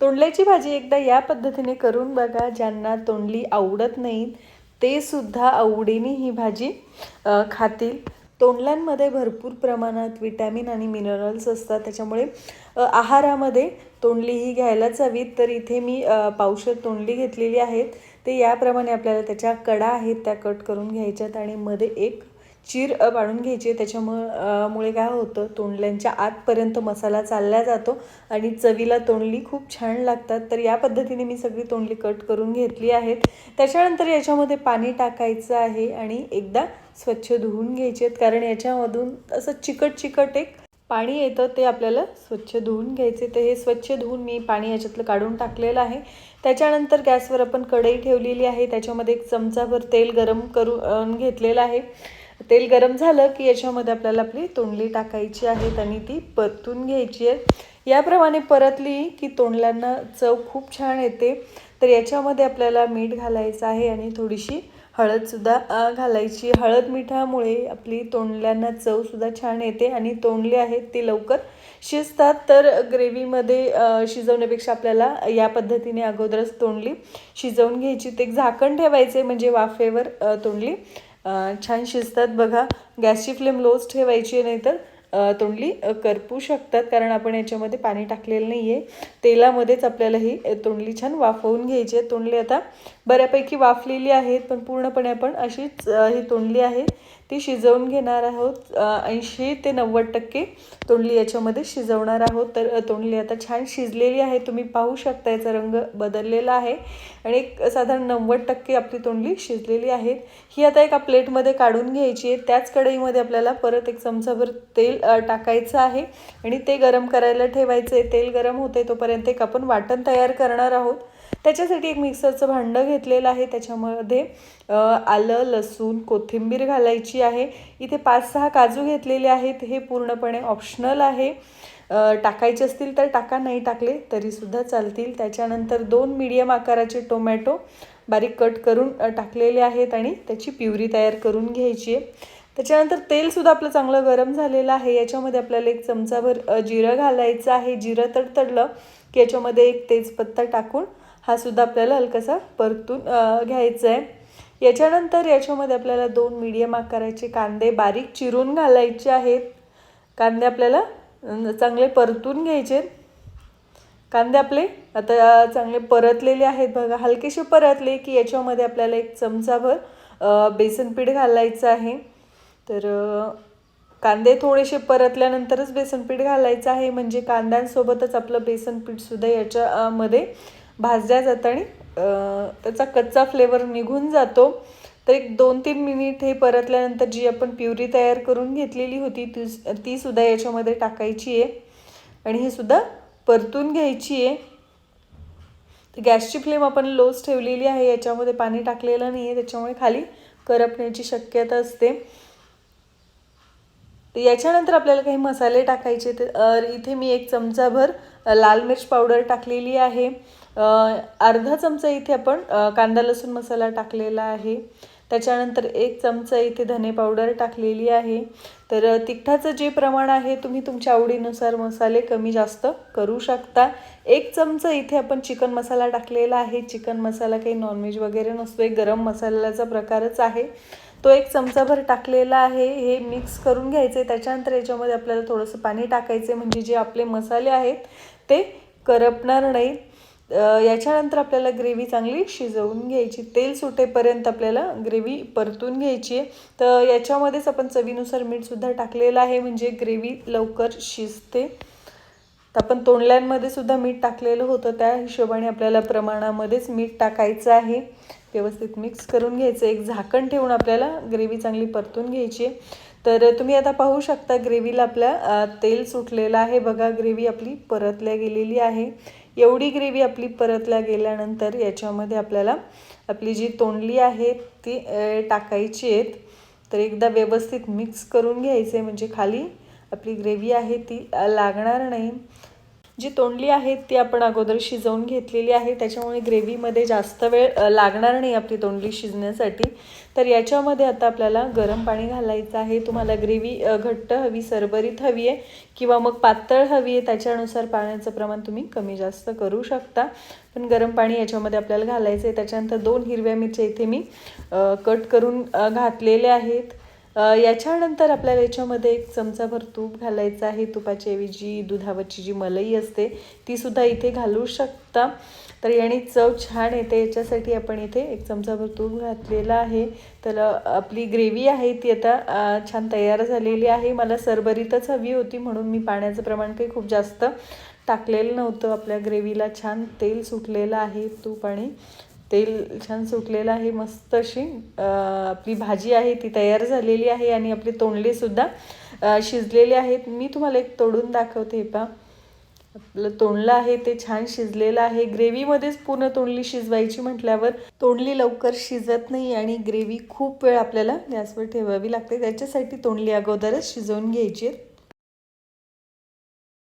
तोंडल्याची भाजी एकदा या पद्धतीने करून बघा ज्यांना तोंडली आवडत नाहीत ते सुद्धा आवडीने ही भाजी खातील. तोंडल्यांमध्ये भरपूर प्रमाणात विटॅमिन आणि मिनरल्स असतात त्याच्यामुळे आहारामध्ये तोंडली ही घ्यायलाच हवी तर इथे मी पावशर तोंडली घेतलेली आहेत. ते याप्रमाणे आपल्याला त्याच्या कडा आहेत त्या कट करून घ्यायच्यात आणि मध्ये एक चीर बाळून पाडून घ्यायची आहे त्याच्यामुळं मुळे काय होतं तोंडल्यांच्या आतपर्यंत मसाला चालला जातो आणि चवीला तोंडली खूप छान लागतात. तर या पद्धतीने मी सगळी तोंडली कट करून घेतली आहेत. त्याच्यानंतर याच्यामध्ये पाणी टाकायचं आहे आणि एकदा स्वच्छ धुवून घ्यायचे आहेत. कारण याच्यामधून असं चिकट चिकट एक पाणी येतं ते आपल्याला स्वच्छ धुवून घ्यायचे. तर हे स्वच्छ धुवून मी पाणी याच्यातलं काढून टाकलेलं आहे. त्याच्यानंतर गॅसवर आपण कढई ठेवलेली आहे. त्याच्यामध्ये एक चमचाभर तेल गरम करून घेतलेलं आहे. तेल गरम झालं की याच्यामध्ये आपल्याला आपली तोंडली टाकायची आहेत आणि ती परतून घ्यायची आहे. याप्रमाणे परतली की तोंडल्यांना चव खूप छान येते. तर याच्यामध्ये आपल्याला मीठ घालायचं आहे आणि थोडीशी हळदसुद्धा घालायची. हळद मिठामुळे आपली तोंडल्यांना चवसुद्धा छान येते आणि तोंडली आहेत ती लवकर शिजतात. तर ग्रेव्हीमध्ये शिजवण्यापेक्षा आपल्याला या पद्धतीने अगोदरच तोंडली शिजवून घ्यायची. ते झाकण ठेवायचे म्हणजे वाफेवर तोंडली. छान शिजतात बघा. गॅसची फ्लेम लोच ठेवायची आहे नाहीतर तोंडली करपू शकतात कारण आपण याच्यामध्ये पाणी टाकलेलं नाही आहे तेलामध्येच आपल्याला ही तोंडली छान वाफवून घ्यायची आहे. तोंडली आता बऱ्यापैकी वाफलेली आहेत पण पूर्णपणे आपण अशीच ही तोंडली आहे. ती शिजवून घेणार आहोत. ऐंशी ते नव्वद टक्के तोंडली याच्यामध्ये शिजवणार आहोत. तर तोंडली आता छान शिजलेली आहे. तुम्ही पाहू शकता याचा रंग बदललेला आहे. आणि एक साधारण नव्वद टक्के आपली तोंडली शिजलेली आहे. ही आता एका प्लेटमध्ये काढून घ्यायची आहे. त्याच कढईमध्ये आपल्याला परत एक चमचाभर तेल टाकायचं आहे. आणि ते गरम करायला ठेवायचं आहे. तेल गरम होते तोपर्यंत एक आपण वाटण तयार करणार आहोत. त्याच्यासाठी एक मिक्सरचं भांडं घेतलेलं आहे. त्याच्यामध्ये आलं लसूण कोथिंबीर घालायची आहे. इथे पाच सहा काजू घेतलेले आहेत. हे पूर्णपणे ऑप्शनल आहे. टाकायचे असतील तर टाका नाही टाकले तरीसुद्धा चालतील. त्याच्यानंतर दोन मीडियम आकाराचे टोमॅटो बारीक कट करून टाकलेले आहेत आणि त्याची प्युरी तयार करून घ्यायची आहे. त्याच्यानंतर तेलसुद्धा आपलं चांगलं गरम झालेलं आहे. याच्यामध्ये आपल्याला एक चमचाभर जिरं घालायचं आहे. जिरं तडतडलं की याच्यामध्ये एक तेजपत्ता टाकून हा सुद्धा आपल्याला हलकासा परतून घ्यायचा आहे याच्यानंतर याच्यामध्ये आपल्याला दोन मीडियम आकाराचे कांदे बारीक चिरून घालायचे आहेत. कांदे आपल्याला चांगले परतून घ्यायचे आहेत. कांदे आपले आता चांगले परतलेले आहेत बघा. हलकेसे परतले की याच्यामध्ये आपल्याला एक चमचाभर बेसनपीठ बेसन पीठ घालायचं आहे. तर कांदे थोडेसे परतल्यानंतरच बेसन पीठ घालायचं आहे. म्हणजे कांद्यांसोबतच आपलं बेसन पीठसुद्धा याच्यामध्ये भाजल्या जातं आणि त्याचा कच्चा फ्लेवर निघून जातो. तर एक दोन तीन मिनिट हे परतल्यानंतर जी आपण प्युरी तयार करून घेतलेली होती ती ती सुद्धा याच्यामध्ये टाकायची आहे. आणि हे सुद्धा परतून घ्यायची आहे. तर गॅसची फ्लेम आपण लोच ठेवलेली आहे याच्यामध्ये पाणी टाकलेलं नाही आहे त्याच्यामुळे खाली करपण्याची शक्यता असते. तर याच्यानंतर आपल्याला काही मसाले टाकायचे तर इथे मी एक चमचाभर लाल मिर्च पावडर टाकलेली आहे. अर्धा चमचा इथे आपण कांदा लसूण मसाला टाकलेला आहे. त्याच्यानंतर एक चमचा इथे धने पावडर टाकलेली आहे. तर तिखटाचं जे प्रमाण आहे तुम्ही तुमच्या आवडीनुसार मसाले कमी जास्त करू शकता. एक चमचा इथे आपण चिकन मसाला टाकलेला आहे. चिकन मसाला काही नॉनव्हेज वगैरे नसतो एक गरम मसाल्याचा प्रकारच आहे. तो एक चमचाभर टाकलेला आहे. हे मिक्स करून घ्यायचे आहे त्याच्यानंतर याच्यामध्ये आपल्याला थोडंसं पाणी टाकायचं म्हणजे जे आपले मसाले आहेत ते करपणार नाहीत. याच्यानंतर आपल्याला ग्रेव्ही चांगली शिजवून घ्यायची. तेल सुटेपर्यंत आपल्याला ग्रेव्ही परतून घ्यायची आहे. तर याच्यामध्येच आपण चवीनुसार मीठसुद्धा टाकलेलं आहे. म्हणजे ग्रेव्ही लवकर शिजते. तर आपण तोंडल्यांमध्ये सुद्धा मीठ टाकलेलं होतं. त्या हिशोबाने आपल्याला प्रमाणामध्येच मीठ टाकायचं आहे. व्यवस्थित मिक्स करून घ्यायचं एक झाकण ठेवून आपल्याला ग्रेव्ही चांगली परतून घ्यायची आहे. तर तुम्ही आता पाहू शकता ग्रेव्हीला आपल्या तेल सुटलेलं आहे. बघा ग्रेव्ही आपली परतल्या गेलेली आहे. एवढी ग्रेव्ही आपली परतल्या गेल्यानंतर याच्यामध्ये आपल्याला आपली जी तोंडली आहे ती टाकायची आहेत. तर एकदा व्यवस्थित मिक्स करून घ्यायचे म्हणजे खाली आपली ग्रेव्ही आहे ती लागणार नाही. जी तोंडली आहे ती आपण अगोदर शिजवून घेतलेली आहे. त्याच्यामुळे ग्रेव्हीमध्ये जास्त वेळ लागणार नाही आपली तोंडली शिजण्यासाठी. तर याच्यामध्ये आता आपल्याला गरम पाणी घालायचं आहे. तुम्हाला ग्रेव्ही घट्ट हवी सरबरीत हवी आहे किंवा मग पातळ हवी आहे त्याच्यानुसार पाण्याचं प्रमाण तुम्ही कमी जास्त करू शकता. पण गरम पाणी याच्यामध्ये आपल्याला घालायचं आहे. त्याच्यानंतर दोन हिरव्या मिरच्या इथे मी कट करून घातलेले घातलेल्या आहेत. याच्यानंतर आपल्याला याच्यामध्ये एक चमचाभर तूप घालायचं आहे. तुपाच्या ऐवजी दुधावरची जी मलई असते ती सुद्धा इथे घालू शकता. तर याने चव छान येते. याच्यासाठी आपण इथे एक चमचाभर तूप घातलेलं आहे. तर आपली ग्रेव्ही आहे ती आता छान तयार झालेली आहे. मला सरभरीतच हवी होती म्हणून मी पाण्याचं प्रमाण काही खूप जास्त टाकलेलं नव्हतं. आपल्या ग्रेव्हीला छान तेल सुटलेलं आहे तूप आणि तेल छान सुटलेलं आहे मस्त अशी आपली भाजी आहे ती तयार झालेली आहे आणि आपली तोंडलीसुद्धा शिजलेले शिजलेली आहेत. मी तुम्हाला एक तोडून दाखवते पा आपलं तोंडलं आहे ते छान शिजलेलं आहे. ग्रेव्हीमध्येच पूर्ण तोंडली शिजवायची म्हटल्यावर तोंडली लवकर शिजत नाही आणि ग्रेव्ही खूप वेळ आपल्याला गॅसवर ठेवावी लागते. त्याच्यासाठी तोंडली अगोदरच शिजवून घ्यायची आहे.